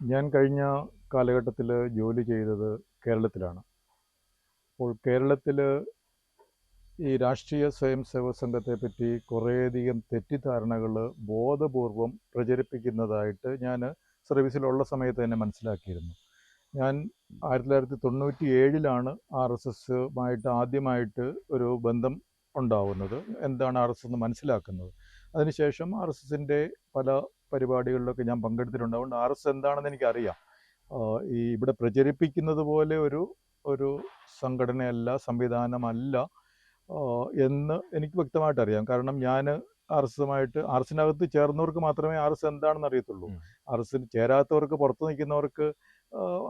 ഞാൻ കഴിഞ്ഞ കാലഘട്ടത്തിൽ ജോലി ചെയ്തത് കേരളത്തിലാണ്. അപ്പോൾ കേരളത്തിൽ ഈ രാഷ്ട്രീയ സ്വയം സേവക സംഘത്തെ പറ്റി കുറേയധികം തെറ്റിദ്ധാരണകൾ ബോധപൂർവം പ്രചരിപ്പിക്കുന്നതായിട്ട് ഞാൻ സർവീസിലുള്ള സമയത്ത് തന്നെ മനസ്സിലാക്കിയിരുന്നു. ഞാൻ ആയിരത്തി തൊള്ളായിരത്തി തൊണ്ണൂറ്റി ഏഴിലാണ് ആർ എസ് എസുമായിട്ട് ആദ്യമായിട്ട് ഒരു ബന്ധം ഉണ്ടാവുന്നത്. എന്താണ് ആർ എസ് എന്ന് മനസ്സിലാക്കുന്നത്. അതിനുശേഷം ആർ എസ് എസിന്റെ പല പരിപാടികളിലൊക്കെ ഞാൻ പങ്കെടുത്തിട്ടുണ്ട്. അതുകൊണ്ട് ആർ എസ് എന്താണെന്ന് എനിക്കറിയാം. ഈ ഇവിടെ പ്രചരിപ്പിക്കുന്നത് പോലെ ഒരു ഒരു സംഘടനയല്ല സംവിധാനമല്ല എന്ന് എനിക്ക് വ്യക്തമായിട്ട് അറിയാം. കാരണം ഞാൻ ആർ എസ് എസുമായിട്ട് ആർ എസിനകത്ത് ചേർന്നവർക്ക് മാത്രമേ ആർ എസ് എന്താണെന്ന് അറിയത്തുള്ളൂ. ആർ എസിന് ചേരാത്തവർക്ക് പുറത്ത് നിൽക്കുന്നവർക്ക്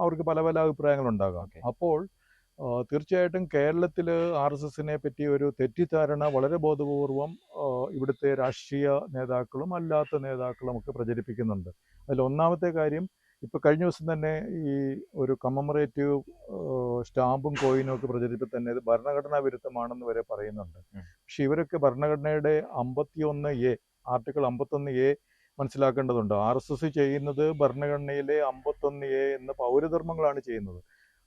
അവർക്ക് പല പല അഭിപ്രായങ്ങളുണ്ടാകാം. ഉണ്ടാകാം അപ്പോൾ തീർച്ചയായിട്ടും കേരളത്തിൽ ആർ എസ് എസിനെ പറ്റി ഒരു തെറ്റിദ്ധാരണ വളരെ ബോധപൂർവം ഇവിടുത്തെ രാഷ്ട്രീയ നേതാക്കളും അല്ലാത്ത നേതാക്കളും ഒക്കെ പ്രചരിപ്പിക്കുന്നുണ്ട്. അതിൽ ഒന്നാമത്തെ കാര്യം ഇപ്പോൾ കഴിഞ്ഞ ദിവസം തന്നെ ഈ ഒരു കമ്മമറേറ്റീവ് സ്റ്റാമ്പും കോയിനും ഒക്കെ പ്രചരിപ്പിൽ തന്നെ ഇത് ഭരണഘടനാ വിരുദ്ധമാണെന്ന് വരെ പറയുന്നുണ്ട്. പക്ഷെ ഇവരൊക്കെ ഭരണഘടനയുടെ അമ്പത്തിയൊന്ന് എ ആർട്ടിക്കിൾ അമ്പത്തൊന്ന് എ മനസ്സിലാക്കേണ്ടതുണ്ട്. ആർ എസ് എസ് ചെയ്യുന്നത് ഭരണഘടനയിലെ അമ്പത്തൊന്ന് എ എന്ന പൗരധർമ്മങ്ങളാണ് ചെയ്യുന്നത്.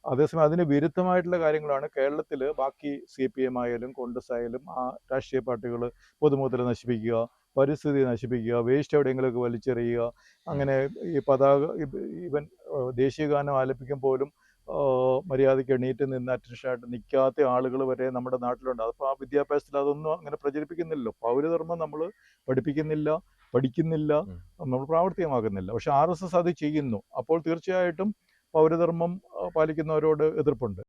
അതേസമയം അതിന് വിരുദ്ധമായിട്ടുള്ള കാര്യങ്ങളാണ് കേരളത്തിൽ ബാക്കി സി പി എം ആയാലും കോൺഗ്രസ് ആയാലും ആ രാഷ്ട്രീയ പാർട്ടികൾ പൊതുമുതൽ നശിപ്പിക്കുക പരിസ്ഥിതി നശിപ്പിക്കുക വേസ്റ്റ് എവിടെയെങ്കിലുമൊക്കെ വലിച്ചെറിയുക അങ്ങനെ ഈ പതാക ഈവൻ ദേശീയഗാനം ആലപിക്കും പോലും മര്യാദയ്ക്ക് എണീറ്റ് നിന്ന് അറ്റൻഷനായിട്ട് നിൽക്കാത്ത ആളുകൾ വരെ നമ്മുടെ നാട്ടിലുണ്ട്. അപ്പോൾ ആ വിദ്യാഭ്യാസത്തിൽ അതൊന്നും അങ്ങനെ പ്രചരിപ്പിക്കുന്നില്ലല്ലോ. പൗരധർമ്മം നമ്മൾ പഠിപ്പിക്കുന്നില്ല പഠിക്കുന്നില്ല നമ്മൾ പ്രാവർത്തികമാക്കുന്നില്ല. പക്ഷെ ആർ എസ് എസ് അത് ചെയ്യുന്നു. അപ്പോൾ തീർച്ചയായിട്ടും പൗരധർമ്മം പാലിക്കുന്നവരോട് എതിർപ്പുണ്ട്.